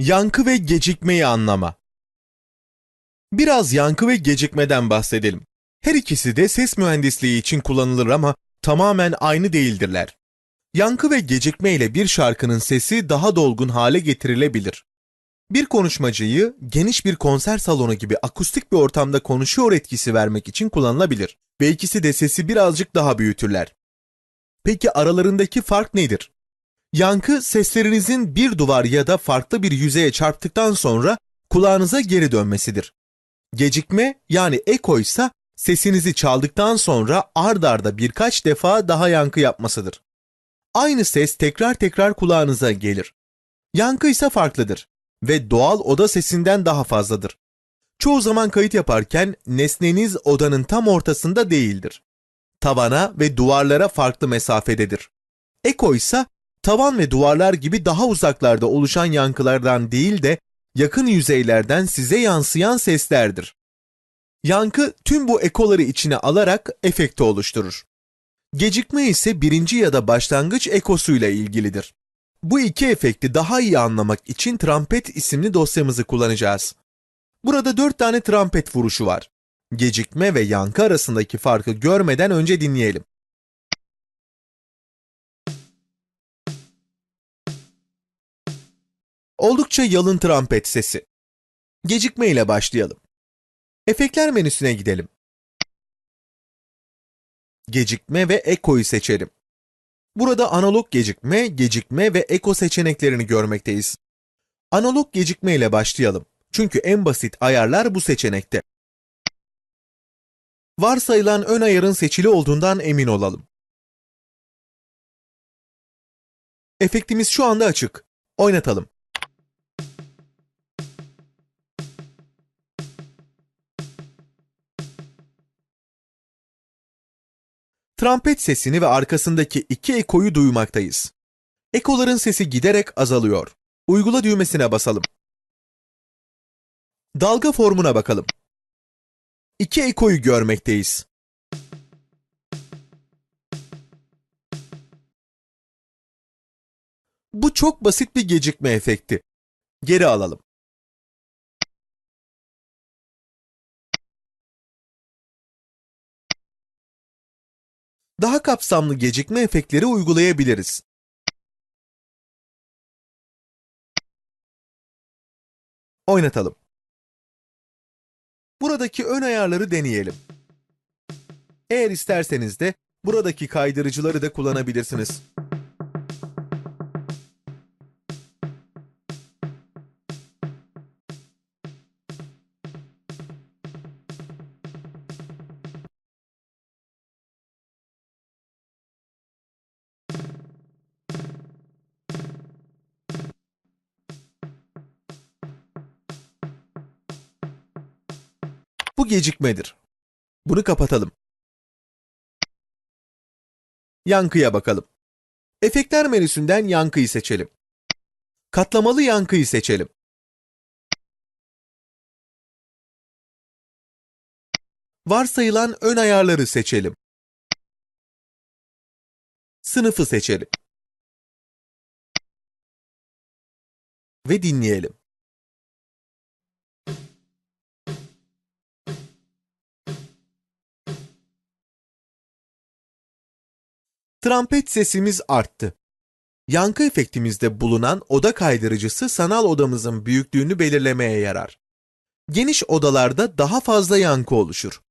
Yankı ve gecikmeyi anlama. Biraz yankı ve gecikmeden bahsedelim. Her ikisi de ses mühendisliği için kullanılır ama tamamen aynı değildirler. Yankı ve gecikme ile bir şarkının sesi daha dolgun hale getirilebilir. Bir konuşmacıyı geniş bir konser salonu gibi akustik bir ortamda konuşuyor etkisi vermek için kullanılabilir ve ikisi de sesi birazcık daha büyütürler. Peki aralarındaki fark nedir? Yankı seslerinizin bir duvar ya da farklı bir yüzeye çarptıktan sonra kulağınıza geri dönmesidir. Gecikme yani eko ise sesinizi çaldıktan sonra ard arda birkaç defa daha yankı yapmasıdır. Aynı ses tekrar tekrar kulağınıza gelir. Yankı ise farklıdır ve doğal oda sesinden daha fazladır. Çoğu zaman kayıt yaparken nesneniz odanın tam ortasında değildir. Tavana ve duvarlara farklı mesafededir. Eko ise tavan ve duvarlar gibi daha uzaklarda oluşan yankılardan değil de yakın yüzeylerden size yansıyan seslerdir. Yankı tüm bu ekoları içine alarak efekti oluşturur. Gecikme ise birinci ya da başlangıç ekosuyla ilgilidir. Bu iki efekti daha iyi anlamak için Trampet isimli dosyamızı kullanacağız. Burada dört tane trampet vuruşu var. Gecikme ve yankı arasındaki farkı görmeden önce dinleyelim. Oldukça yalın trampet sesi. Gecikme ile başlayalım. Efektler menüsüne gidelim. Gecikme ve ekoyu seçelim. Burada analog gecikme, gecikme ve eko seçeneklerini görmekteyiz. Analog gecikme ile başlayalım. Çünkü en basit ayarlar bu seçenekte. Varsayılan ön ayarın seçili olduğundan emin olalım. Efektimiz şu anda açık. Oynatalım. Trampet sesini ve arkasındaki iki ekoyu duymaktayız. Ekoların sesi giderek azalıyor. Uygula düğmesine basalım. Dalga formuna bakalım. İki ekoyu görmekteyiz. Bu çok basit bir gecikme efekti. Geri alalım. Daha kapsamlı gecikme efektleri uygulayabiliriz. Oynatalım. Buradaki ön ayarları deneyelim. Eğer isterseniz de buradaki kaydırıcıları da kullanabilirsiniz. Bu gecikmedir. Bunu kapatalım. Yankıya bakalım. Efektler menüsünden yankıyı seçelim. Katlamalı yankıyı seçelim. Varsayılan ön ayarları seçelim. Sınıfı seçelim. Ve dinleyelim. Trampet sesimiz arttı. Yankı efektimizde bulunan oda kaydırıcısı sanal odamızın büyüklüğünü belirlemeye yarar. Geniş odalarda daha fazla yankı oluşur.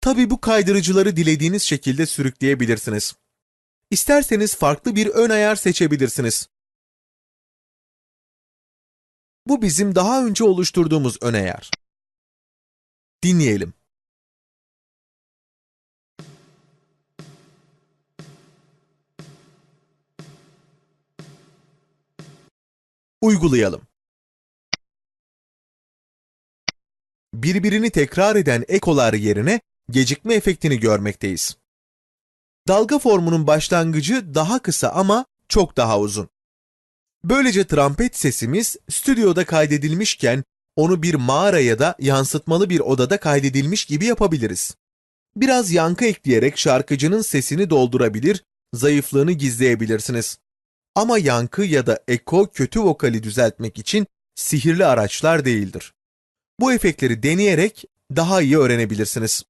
Tabi bu kaydırıcıları dilediğiniz şekilde sürükleyebilirsiniz. İsterseniz farklı bir ön ayar seçebilirsiniz. Bu bizim daha önce oluşturduğumuz ön ayar. Dinleyelim. Uygulayalım. Birbirini tekrar eden ekolar yerine gecikme efektini görmekteyiz. Dalga formunun başlangıcı daha kısa ama çok daha uzun. Böylece trompet sesimiz stüdyoda kaydedilmişken onu bir mağara ya da yansıtmalı bir odada kaydedilmiş gibi yapabiliriz. Biraz yankı ekleyerek şarkıcının sesini doldurabilir, zayıflığını gizleyebilirsiniz. Ama yankı ya da eko kötü vokali düzeltmek için sihirli araçlar değildir. Bu efektleri deneyerek daha iyi öğrenebilirsiniz.